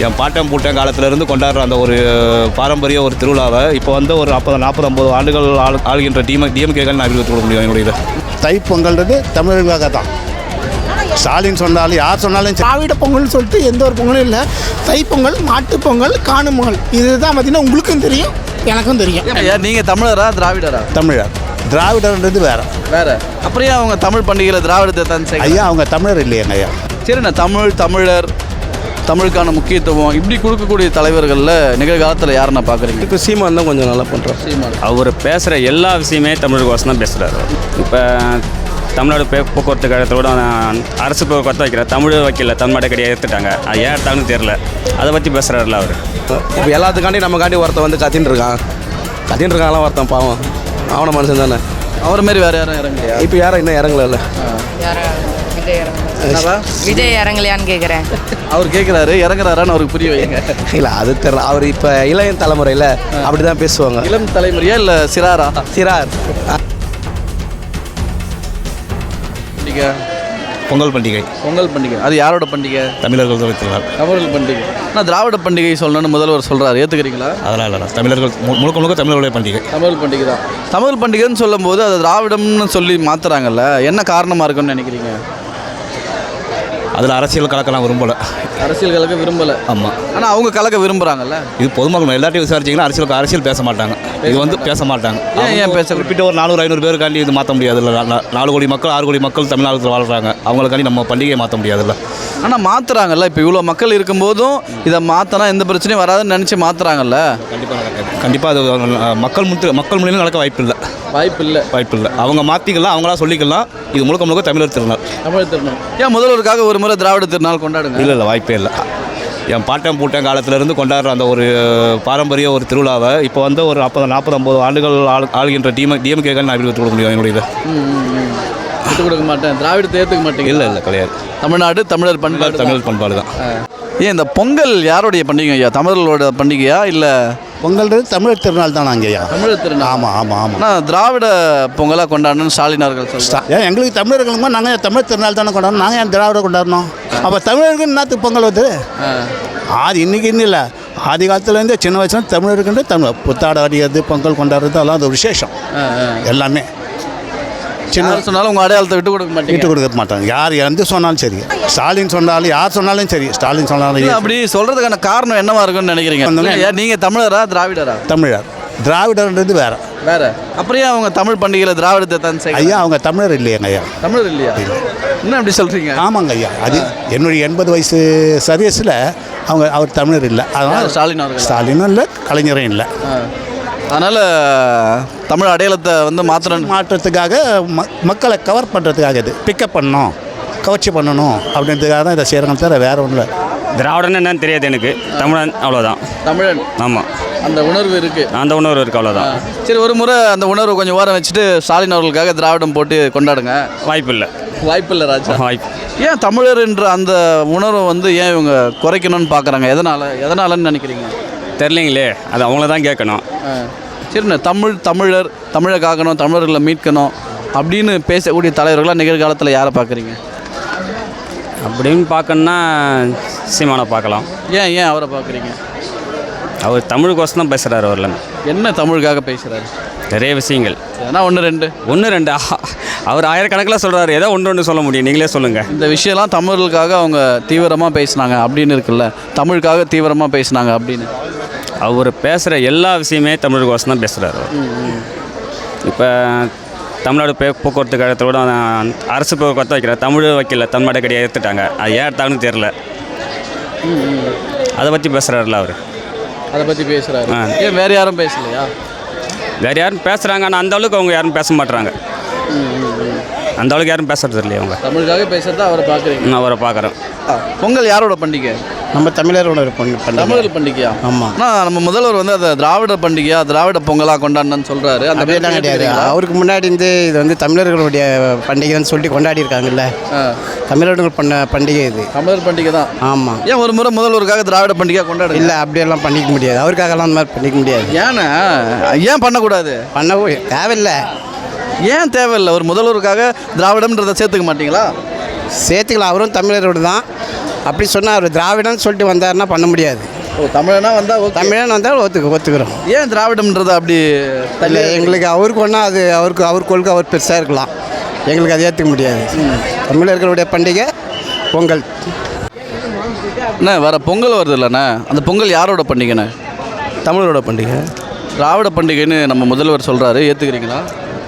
என் பாட்டன் பூட்டன் காலத்திலேருந்து கொண்டாடுற அந்த ஒரு பாரம்பரிய ஒரு திருவிழாவை இப்போ வந்து ஒரு நாற்பது நாற்பது ஐம்பது ஆண்டுகள் ஆள் ஆளுகின்ற டிஎம் டிஎம்கேகள் நான் அறிவித்து கொடுக்க முடியும் என்னுடைய இதை. தைப்பொங்கல்ன்றது தமிழர்களுக்காக தான். ஸ்டாலின் சொன்னாலும் யார் சொன்னாலும் திராவிட பொங்கல்னு சொல்லிட்டு எந்த ஒரு பொங்கலும் இல்லை. தைப்பொங்கல் மாட்டுப் பொங்கல் காணும் பொங்கல். இதுதான் பார்த்தீங்கன்னா உங்களுக்கும் தெரியும் எனக்கும் தெரியும். ஐயா நீங்கள் தமிழரா திராவிடரா? தமிழர். திராவிடர்ன்றது வேற. வேற. ஏன் அவங்க தமிழ் பண்டிகையில் திராவிடத்தை தான் ஐயா அவங்க தமிழர் இல்லையாங்க ஐயா. சரிண்ணா தமிழ் தமிழர் தமிழுக்கான முக்கியத்துவம் இப்படி கொடுக்கக்கூடிய தலைவர்களில் நிகழ்காலத்தில் யாரை நான் பார்க்குறீங்க? இப்போ சீமான் தான் கொஞ்சம் நல்லா பண்ணுறோம் சீமான். அவர் பேசுகிற எல்லா விஷயமே தமிழுக்கோசம் தான் பேசுகிறாரு இப்போ தமிழ்நாடு பே போக்குவரத்து கழகத்தோட அரசு போக்குவரத்து வைக்கிற தமிழ் வைக்கல தமிழ்நாடு கிடையாது எடுத்துட்டாங்க. அது ஏன் எடுத்தாங்கன்னு தெரில அதை பற்றி பேசுகிறாருல அவர். இப்போ எல்லாத்துக்காண்டி நமக்காண்டி ஒருத்தன் வந்து கத்தின்னு இருக்கான். கத்தின்னு இருக்கான்லாம் ஒருத்தன் பாவம். அவன மனுஷன் தானே. அவர் மாதிரி வேறு யாரும் இறங்கலையா? இப்போ யாரும் இன்னும் இறங்கல விஜய் இறங்கலையான்னு கேட்குறேன் அவர் கேட்குறாரு இறங்குறாரான்னு அவருக்கு புரிய வைங்க. இல்லை அது தெரியல அவர் இப்போ இளைய தலைமுறையில் அப்படி தான் பேசுவாங்க. இளம் தலைமுறையா இல்லை சிறாரா? சிறார். பண்டிகை. பொங்கல் பண்டிகை. பொங்கல் பண்டிகை. அது யாரோட பண்டிகை? தமிழர்கள் திருநாள். தமிழர்கள் பண்டிகை. ஆனால் திராவிட பண்டிகை சொல்லணும்னு முதல்வர் சொல்கிறாரு ஏற்றுக்கிறீங்களா அதெல்லாம் இல்லை தமிழர்கள் முழுக்க முழுக்க தமிழர்களுடைய பண்டிகை. தமிழ் பண்டிகை தான் தமிழ் பண்டிகைன்னு சொல்லும்போது அது திராவிடம்னு சொல்லி மாத்துறாங்கல்ல. என்ன காரணமாக இருக்குன்னு நினைக்கிறீங்க? அதில் அரசியல் கலக்கலாம் விரும்பலை. அரசியல் கலக்க விரும்பலை. ஆமாம் ஆனால் அவங்க கலக்க விரும்புகிறாங்கல்ல இது பொதுமக்கள் எல்லாத்தையும் விசாரிச்சிங்கன்னா அரசியல் அரசியல் பேச மாட்டாங்க. இது வந்து பேச மாட்டாங்க. ஏன் பேச குறிப்பிட்ட ஒரு நானூறு ஐநூறு பேருக்காண்டி இது மாற்ற முடியாதுல்ல. நா- நா- நாலு கோடி மக்கள் ஆறு கோடி மக்கள் தமிழ்நாட்டில் வாழ்கிறாங்க அவங்களுக்காண்டி நம்ம பண்டிகையை மாற்ற முடியாதுல்ல. ஆனால் மாத்துறாங்கல்ல? இப்போ இவ்வளோ மக்கள் இருக்கும்போதும் இதை மாற்றினா எந்த பிரச்சனையும் வராதுன்னு நினச்சி மாத்துறாங்கல்ல? கண்டிப்பாக கண்டிப்பாக அது மக்கள் முத்து மக்கள் மூலியமாக நடக்க வாய்ப்பு இல்லை. வாய்ப்பு இல்லை வாய்ப்பு இல்லை அவங்க மாற்றிக்கலாம் அவங்களா சொல்லிக்கலாம். இது முழுக்க முழுக்க தமிழர் திருநாள். தமிழ் திருநாள். ஏன் முதல்வருக்காக ஒரு முறை திராவிட திருநாள் கொண்டாடுங்க? இல்லை இல்லை வாய்ப்பே இல்லை. என் பாட்டன் பூட்டன் காலத்திலேருந்து கொண்டாடுற அந்த ஒரு பாரம்பரிய ஒரு திருவிழாவை இப்போ வந்து ஒரு நாற்பது நாற்பது ஐம்பது ஆண்டுகள் ஆள் ஆளுகின்ற டிஎம் டிஎம்கேகள் நான் அறிவித்து கொடுக்க முடியும் என்னுடைய விட்டு கொடுக்க மாட்டேன். திராவிடத்தை ஏற்றுக்க மாட்டேங்க இல்லை இல்லை கிடையாது. தமிழ்நாடு தமிழர் பண்பாடு தான். தமிழ் பண்பாடு தான் ஏன் இந்த பொங்கல் யாருடைய பண்டிகை ஐயா? தமிழர்களோட பண்டிகையா இல்லை பொங்கல்ன்றது தமிழர் திருநாள் தானே ஐயா? தமிழர் திருநாள். ஆமாம் ஆமாம் ஆமாம் ஆனால் திராவிட பொங்கலாக கொண்டாடணும்னு ஸ்டாலின் அவர்கள் சொல்கிறார் ஏன் எங்களுக்கு தமிழர்களுமா நாங்கள் தமிழ் திருநாள் தானே கொண்டாடணும்? நாங்கள் ஏன் திராவிட கொண்டாடணும்? அப்போ தமிழருக்கு என்னத்துக்கு பொங்கல் வருது? ஆதி இன்னைக்கு இன்னும் இல்லை. ஆதி காலத்துலேருந்து சின்ன வயசுல தமிழருக்குன்ற தமிழ் புத்தாடை அடிக்கிறது பொங்கல் கொண்டாடுறது அதெல்லாம் அது ஒரு விசேஷம். எல்லாமே. சின்ன சொன்னாலும் உங்கள் அடையாளத்தை விட்டு கொடுக்க மாட்டீங்க. விட்டு கொடுக்க மாட்டாங்க. யார் எந்த சொன்னாலும் சரி. ஸ்டாலின் சொன்னாலும் யார் சொன்னாலும் சரி. ஸ்டாலின் சொன்னாலும் அப்படி சொல்றதுக்கான காரணம் என்னவா இருக்கும்னு நினைக்கிறீங்க? வந்தோடனே- இல்ல, நீங்க தமிழரா திராவிடரா? தமிழர். திராவிடர்ன்றது வேற. வேற. ஏன் அவங்க தமிழ் பண்டிகையில் திராவிடத்தை தான் சேர்க்க ஐயா அவங்க தமிழர் இல்லையாங்க ஐயா. தமிழர் இல்லையா? என்ன அப்படி சொல்றீங்க? ஆமாங்க ஐயா. அது என்னுடைய எண்பது வயசு சர்வீஸில் அவங்க அவர் தமிழர் இல்லை. அதனால் ஸ்டாலின் ஸ்டாலினும் இல்லை கலைஞரும் இல்லை. அதனால தமிழ் அடையாளத்தை வந்து மாத்திரம் மாற்றத்துக்காக ம மக்களை கவர் பண்ணுறதுக்காக இது. பிக்கப் பண்ணணும். கவர்ச்சி பண்ணணும். அப்படின்றதுக்காக தான் இதை செய்கிறாங்க தவிர வேறு ஒன்றும் இல்லை. திராவிடன்னு என்னன்னு தெரியாது எனக்கு. தமிழன் அவ்வளோதான் தமிழன். ஆமாம் அந்த உணர்வு இருக்கு. அந்த உணர்வு இருக்குது அவ்வளோதான் சரி ஒரு முறை அந்த உணர்வு கொஞ்சம் ஓரம் வச்சுட்டு ஸ்டாலின் அவர்களுக்காக திராவிடம் போட்டு கொண்டாடுங்க. வாய்ப்பு இல்லை. வாய்ப்பு இல்லை ராஜா. வாய்ப்பு. ஏன் தமிழர் என்ற அந்த உணர்வை வந்து ஏன் இவங்க குறைக்கணும்னு பார்க்குறாங்க எதனால்? எதனாலன்னு நினைக்கிறீங்க? தெரிலிங்களே அது அவங்கள தான் கேட்கணும். சரிண்ணே தமிழ் தமிழர் தமிழை காக்கணும் தமிழர்களை மீட்கணும் அப்படின்னு பேசக்கூடிய தலைவர்களாக நிகழ்காலத்தில் யாரை பார்க்குறீங்க? அப்படின்னு பார்க்கணுன்னா சீமானை பார்க்கலாம். ஏன் ஏன் அவரை பார்க்குறீங்க? அவர் தமிழுக்கோசம் தான் பேசுகிறாரு அவரில். என்ன தமிழுக்காக பேசுகிறாரு நிறைய விஷயங்கள். ஏன்னா ஒன்று ரெண்டு? ஒன்று ரெண்டு. அவர் ஆயிரக்கணக்கில் சொல்கிறாரு ஏதோ ஒன்று ஒன்று சொல்ல முடியும். நீங்களே சொல்லுங்கள் இந்த விஷயம்லாம் தமிழர்களுக்காக அவங்க தீவிரமாக பேசினாங்க அப்படின்னு இருக்குல்ல. தமிழுக்காக தீவிரமாக பேசினாங்க அப்படின்னு. அவர் பேசுகிற எல்லா விஷயமே தமிழுக்கோசம் தான் பேசுகிறாரு இப்போ தமிழ்நாடு போக்குவரத்து கழகத்தோட அரசு போக்குவரத்து வைக்கிற தமிழ் வைக்கல தமிழ்நாடு கிடையாது எடுத்துட்டாங்க. அது ஏன் எடுத்தாங்கன்னு தெரில அதை பற்றி பேசுகிறாருல அவர். அதை பற்றி பேசுகிறாரு ஆ. ஏன் வேறு யாரும் பேசலையா? வேறு யாரும் பேசுகிறாங்க ஆனால் அந்த அளவுக்கு அவங்க யாரும் பேச மாட்றாங்க. அந்த அளவுக்கு யாரும் பேசுறது இல்லையா அவங்க? தமிழுக்காக பேசுறதா அவரை பார்க்குறீங்க அவரை பார்க்குறேன் பொங்கல் யாரோட பண்டிகை? நம்ம தமிழரோட ஒரு பொண்ணு தமிழர் பண்டிகையா? ஆமாம் ஆனால் நம்ம முதல்வர் வந்து அதை திராவிட பண்டிகையா திராவிட பொங்கலா கொண்டாடணும்னு சொல்கிறாரு அந்த அப்படியெல்லாம் கிடையாது அவருக்கு முன்னாடி இருந்து இது வந்து தமிழர்களுடைய பண்டிகைன்னு சொல்லிட்டு கொண்டாடி இருக்காங்கல்ல. தமிழர்கள் பண்ண பண்டிகை இது. தமிழர் பண்டிகை தான். ஆமாம் ஏன் ஒரு முறை முதல்வருக்காக திராவிட பண்டிகை கொண்டாடுங்க? இல்லை அப்படியெல்லாம் பண்ணிக்க முடியாது. அவருக்காகலாம் அந்த மாதிரி பண்ணிக்க முடியாது. ஏன்னா ஏன் பண்ணக்கூடாது? பண்ணவும் தேவையில்லை. ஏன் தேவையில்லை? ஒரு முதல்வருக்காக திராவிடம்ன்றதை சேர்த்துக்க மாட்டீங்களா? சேர்த்துக்கலாம். அவரும் தமிழரோடு தான். அப்படி சொன்னால் அவர் திராவிடம்னு சொல்லிட்டு வந்தாருன்னா பண்ண முடியாது. ஓ தமிழனா வந்தால் ஓகே. தமிழன் வந்தால் ஒத்துக்க ஒத்துக்கிறோம். ஏன் திராவிடம்ன்றதை அப்படி இல்லை எங்களுக்கு அவருக்கு ஒன்றா அது அவருக்கு அவர் கொள்கை அவர் பெருசாக இருக்கலாம். எங்களுக்கு அதை ஏற்றுக்க முடியாது. தமிழர்களுடைய பண்டிகை பொங்கல். அண்ணா வர பொங்கல் வருது இல்லைண்ணே அந்த பொங்கல் யாரோட பண்டிகைண்ணே தமிழரோட பண்டிகை. திராவிட பண்டிகைன்னு நம்ம முதல்வர் சொல்கிறாரு ஏற்றுக்கிறீங்களா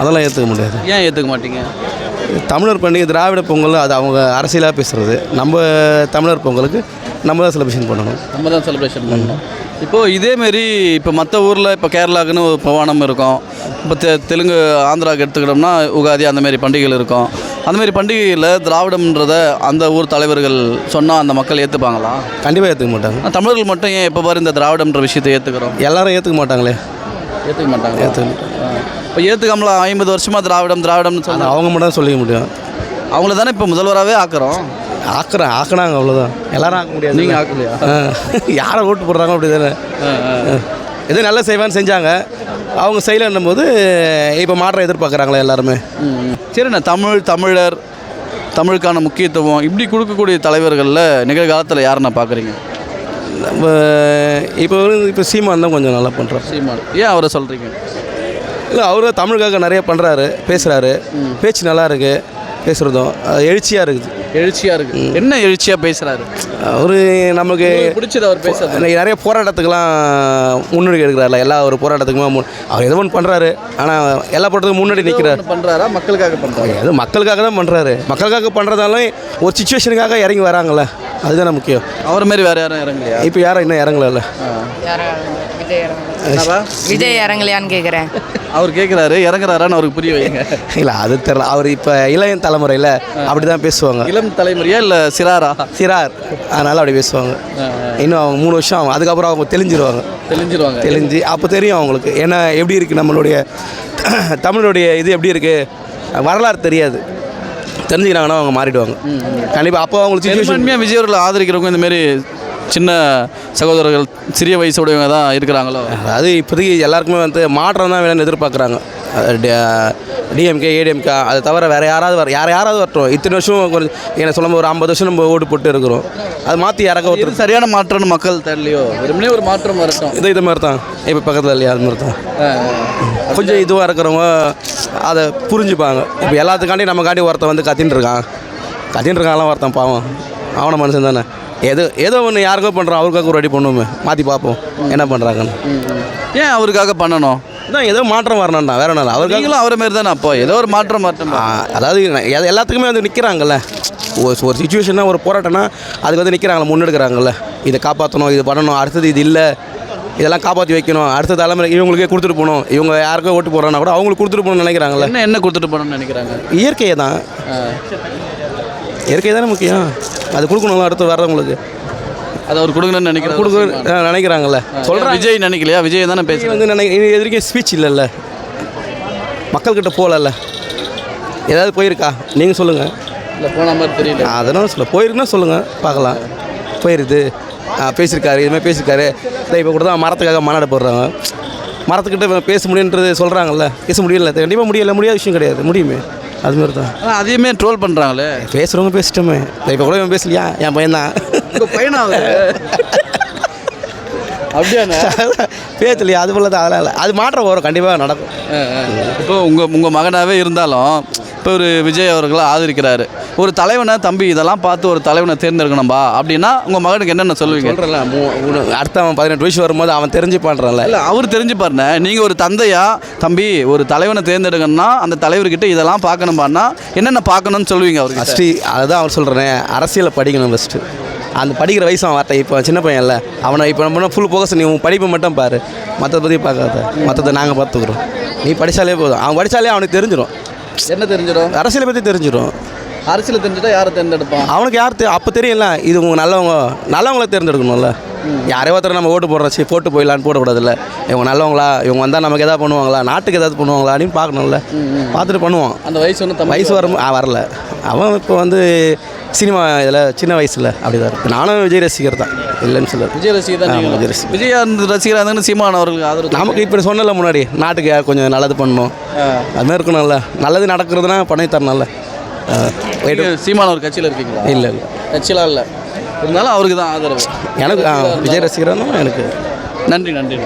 அதெல்லாம் ஏற்றுக்க முடியாது. ஏன் ஏற்றுக்க மாட்டீங்க? தமிழர் பண்டிகை திராவிட பொங்கல் அது அவங்க அரசியலாக பேசுகிறது நம்ம தமிழர் பொங்கலுக்கு நம்ம தான் செலிப்ரேஷன் பண்ணணும். நம்ம தான் செலிப்ரேஷன் பண்ணணும். இப்போது இதேமாரி இப்போ மற்ற ஊரில் இப்போ கேரளாக்குன்னு ஒரு பவானம் இருக்கும். இப்போ தெ தெலுங்கு ஆந்திராவுக்கு எடுத்துக்கிட்டோம்னா உகாதி அந்த மாதிரி பண்டிகைகள் இருக்கும். அந்த மாதிரி பண்டிகையில் திராவிடம்ன்றத அந்த ஊர் தலைவர்கள் சொன்னால் அந்த மக்கள் ஏற்றுப்பாங்களா கண்டிப்பாக ஏற்றுக்க மாட்டாங்க. தமிழர்கள் மட்டும் ஏன் எப்போ பாரு இந்த திராவிடம்ன்ற விஷயத்தை ஏற்றுக்கிறோம் எல்லாரும் ஏற்றுக்க மாட்டாங்களே. ஏற்றுக்க மாட்டாங்க. ஏற்றுக்க இப்போ ஏற்றுக்காமல ஐம்பது வருஷமாக திராவிடம் திராவிடம்னு அது சொன்னா அவங்க மட்டும் தான் சொல்லிக்க முடியும். அவங்கள தானே இப்போ முதல்வராகவே ஆக்குறோம்? ஆக்குறேன் ஆக்குனாங்க அவ்வளோதான் எல்லாரும் ஆக்க முடியாது. நீங்கள் ஆக்கலையா? யாரை ஓட்டு போடுறாங்க அப்படி தானே எது நல்லா செய்வான்னு செஞ்சாங்க. அவங்க செய்யலன்னும் போது இப்போ மாற்றம் எதிர்பார்க்குறாங்களே எல்லாருமே. சரிண்ணா தமிழ் தமிழர் தமிழுக்கான முக்கியத்துவம் இப்படி கொடுக்கக்கூடிய தலைவர்களில் நிகழ்காலத்தில் யாரை நான் பார்க்குறீங்க நம்ம இப்போ இப்போ சீமான் தான் கொஞ்சம் நல்லா பண்ணுறாரு சீமான். ஏன் அவரை சொல்கிறீங்க இல்லை அவரு தமிழுக்காக நிறைய பண்ணுறாரு பேசுகிறாரு பேச்சு நல்லா இருக்கு பேசுகிறதும் அது எழுச்சியாக இருக்குது. எழுச்சியாக இருக்கு. என்ன எழுச்சியாக பேசுகிறாரு அவர் நமக்கு பிடிச்சது அவர் பேசுறது? நிறைய போராட்டத்துக்கெல்லாம் முன்னெடுக்க எடுக்கிறாருல. எல்லா ஒரு போராட்டத்துக்குமே அவர் ஏதோ ஒன்று பண்ணுறாரு ஆனால் எல்லா போராட்டத்துக்கும் முன்னாடி நிற்கிறார் பண்ணுறாரா மக்களுக்காக பண்ணுறாரு அது மக்களுக்காக தான் பண்ணுறாரு மக்களுக்காக பண்ணுறதாலும் ஒரு சுச்சுவேஷனுக்காக இறங்கி வராங்கல்ல. அதுதானே முக்கியம். அவர் மாதிரி வேறு யாரும் இறங்கலையா? இப்போ யாரும் இன்னும் இறங்கல விஜய் இறங்கலையான்னு கேட்குறேன் அவர் கேட்குறாரு இறங்குறாரான்னு அவருக்கு புரிய வைங்க. இல்லை அது தெரியல அவர் இப்போ இளைய தலைமுறையில் அப்படி தான் பேசுவாங்க. இளம் தலைமுறையா இல்லை சிறாரா? சிறார். அதனால் அப்படி பேசுவாங்க. இன்னும் அவங்க மூணு வருஷம் ஆகும். அதுக்கப்புறம் அவங்க தெளிஞ்சிருவாங்க. தெளிஞ்சிருவாங்க. தெளிஞ்சு அப்போ தெரியும் அவங்களுக்கு. ஏன்னா எப்படி இருக்குது நம்மளுடைய தமிழுடைய இது எப்படி இருக்குது வரலாறு தெரியாது. தெரிஞ்சுக்கிறாங்கன்னா அவங்க மாறிடுவாங்க. கண்டிப்பாக அப்போ அவங்களுக்கு சுச்சுவேஷன் விஜய் அவர்களை ஆதரிக்கிறவங்க இந்த மாதிரி சின்ன சகோதரர்கள் சிறிய வயசுடையவங்க தான் இருக்கிறாங்களோ? அதாவது இப்போதைக்கு எல்லாருக்குமே வந்து மாற்றம் தான் வேணும்னு எதிர்பார்க்குறாங்க. டிஎம்கே ஏடிஎம்கே அதை தவிர வேறு யாராவது வர யார் யாராவது வரட்டும். இத்தனை வருஷம் கொஞ்சம் என்ன சொல்லும்போது ஒரு ஐம்பது வருஷம் நம்ம ஓட்டு போட்டு இருக்கிறோம். அது மாற்றி யாராக ஒருத்தர் சரியான மாற்றம்னு மக்கள் தெரியலையோ? வெறுமனே ஒரு மாற்றம் வரட்டும். இது இது மாதிரி தான் இப்போ பக்கத்தில் இல்லையா? அது மாதிரி தான் கொஞ்சம் இதுவாக இருக்கிறவங்க அதை புரிஞ்சுப்பாங்க. இப்போ எல்லாத்துக்காண்டி நம்மக்காண்டி ஒருத்தன் வந்து கத்தின்னு இருக்கான் கத்தின்னு இருக்கான்லாம் ஒருத்தன் பாவம். அவன மனுஷன் தானே. ஏதோ ஏதோ ஒன்று யாருக்கோ பண்ணுறான் அவருக்காக ஒரு அடி பண்ணுவோமே மாற்றி பார்ப்போம் என்ன பண்ணுறாங்கன்னு ஏன் அவருக்காக பண்ணணும்? இதான் ஏதோ மாற்றம் வரணும்டா வேற ஒன்றும் இல்லை. அவருக்காக நீங்களும் அவரை மாதிரி தானே அப்போ? ஏதோ ஒரு மாற்றம் ஆ, அதாவது எல்லாத்துக்குமே வந்து நிற்கிறாங்கல்ல ஒரு ஒரு சுச்சுவேஷன்னா ஒரு போராட்டம்னா அதுக்கு வந்து நிற்கிறாங்களே முன்னெடுக்கிறாங்கல்ல. இதை காப்பாற்றணும் இது பண்ணணும் அடுத்தது இது இல்லை. இதெல்லாம் காப்பாற்றி வைக்கணும். அடுத்த தலைமுறை இவங்களுக்கே கொடுத்துட்டு போகணும். இவங்க யாருக்கோ ஓட்டு போடுறாங்கன்னா கூட அவங்களுக்கு கொடுத்துட்டு போகணும்னு நினைக்கிறாங்கல்ல. என்ன என்ன கொடுத்துட்டு போகணும்னு நினைக்கிறாங்க? இயற்கையை தான். இயற்கை தானே முக்கியம். அது கொடுக்கணும்ல அடுத்து வர்றவங்களுக்கு. அதை அவர் கொடுக்கணும்னு நினைக்கிறாங்க கொடுக்க நினைக்கிறாங்கல்ல. சொல்கிறேன் விஜய் நினைக்கலையா? விஜய் தானே பேசுகிறேன் வந்து நினை எதிர்க்கே ஸ்பீச் இல்லைல்ல. மக்கள்கிட்ட போகலல்ல. ஏதாவது போயிருக்கா? நீங்கள் சொல்லுங்கள் இல்லை போன மாதிரி தெரியல. அதெல்லாம் சொல்ல போயிருக்குன்னா சொல்லுங்கள் பார்க்கலாம். போயிருது. பேசியிருக்காரு. இதுமாதிரி பேசியிருக்காரு. இப்போ கூட தான் மரத்துக்காக மாநாடு போடுறாங்க. மரத்துக்கிட்ட பேச முடியுன்றது சொல்கிறாங்கல்ல பேச முடியல. கண்டிப்பாக முடியல. முடியாத விஷயம் கிடையாது. முடியுமே. அது மாதிரி தான். அதையுமே ட்ரோல் பண்ணுறாங்களே பேசுகிறவங்க பேசிட்டோமே. இப்போ கூட இவன் பேசலையா? என் பையன் தான். உங்கள் பையனாவது அப்படியாண்ணே? பேசலையா? அது போல தான் அதெல்லாம் இல்லை. அது மாற்றம் வரும். கண்டிப்பாக நடக்கும். இப்போ உங்கள் உங்கள் மகனாகவே இருந்தாலும் இப்போ ஒரு விஜய் அவர்களை ஆதரிக்கிறாரு. ஒரு தலைவனை தம்பி இதெல்லாம் பார்த்து ஒரு தலைவனை தேர்ந்தெடுக்கணும்பா. அப்படின்னா உங்கள் மகனுக்கு என்னென்ன சொல்லுவீங்க? சொல்கிறேன்ல அடுத்த அவன் பதினெட்டு வயசு வரும்போது அவன் தெரிஞ்சு பண்ணுறான்ல இல்லை அவர் தெரிஞ்சு பாருண்ணே நீங்கள் ஒரு தந்தையா தம்பி ஒரு தலைவனை தேர்ந்தெடுக்கணும்னா அந்த தலைவர்கிட்ட இதெல்லாம் பார்க்கணும்பான்னா என்னென்ன பார்க்கணும்னு சொல்லுவீங்க அவருக்கு ஃபஸ்ட்டு அதுதான் அவன் சொல்கிறேன் அரசியலை படிக்கணும் ஃபஸ்ட்டு அந்த படிக்கிற வயசு அவன் வரட்ட இப்போ சின்ன பையன்ல அவனை இப்போ நம்ம ஃபுல் ஃபோக்கஸ் நீ உன் படிப்பை மட்டும் பாரு. மற்றதை பற்றி பார்க்காத. மற்றதை நாங்கள் பார்த்துக்குறோம். நீ படித்தாலே போதும். அவன் படித்தாலே அவனுக்கு தெரிஞ்சிடும் என்ன தெரிஞ்சிடும்? அரசியலை பற்றி தெரிஞ்சிடும். அரசியல் தெரிஞ்சுட்டா யாரை தேர்ந்தெடுப்பான்? அவனுக்கு யார் தெ- அப்போ தெரியல. இது உங்க நல்லவங்க நல்லவங்கள தேர்ந்தெடுக்கணும்ல. யாரையோ ஒருத்தர் நம்ம ஓட்டு போடுறோம் சரி போட்டு போயிடலான்னு போடக்கூடாதுல்ல. இவங்க நல்லவங்களா இவங்க வந்தால் நமக்கு எதாவது பண்ணுவாங்களா நாட்டுக்கு ஏதாவது பண்ணுவாங்களா அப்படின்னு பார்க்கணும்ல பார்த்துட்டு பண்ணுவான். அந்த வயசு ஒன்று தம்பி வயசு வரும். ஆ வரல. அவன் இப்போ வந்து சினிமா இதில் சின்ன வயசில் அப்படி தான் இருக்கு. நானும் விஜய் ரசிகர் தான். இல்லைன்னு சொல்ல விஜய் ரசிகர் தான். விஜய் ரசிகர். விஜய் ரசிகராக இருந்தாலும் சீமான் அவர்களுக்கு ஆதரவு நமக்கு இப்போ சொன்னல முன்னாடி நாட்டுக்கு யார் கொஞ்சம் நல்லது பண்ணணும் அது மாதிரி இருக்கணும்ல. நல்லது நடக்கிறதுனா பண்ணி தரணும்ல. நீங்க சீமான் ஒரு கட்சியில் இருக்கீங்களா? இல்லை இல்லை. கட்சியெலாம் இல்லை. இருந்தாலும் அவருக்கு தான் ஆதரவு. எனக்கு ஆ, விஜய் ரசிகரானும் எனக்கு நன்றி நன்றி.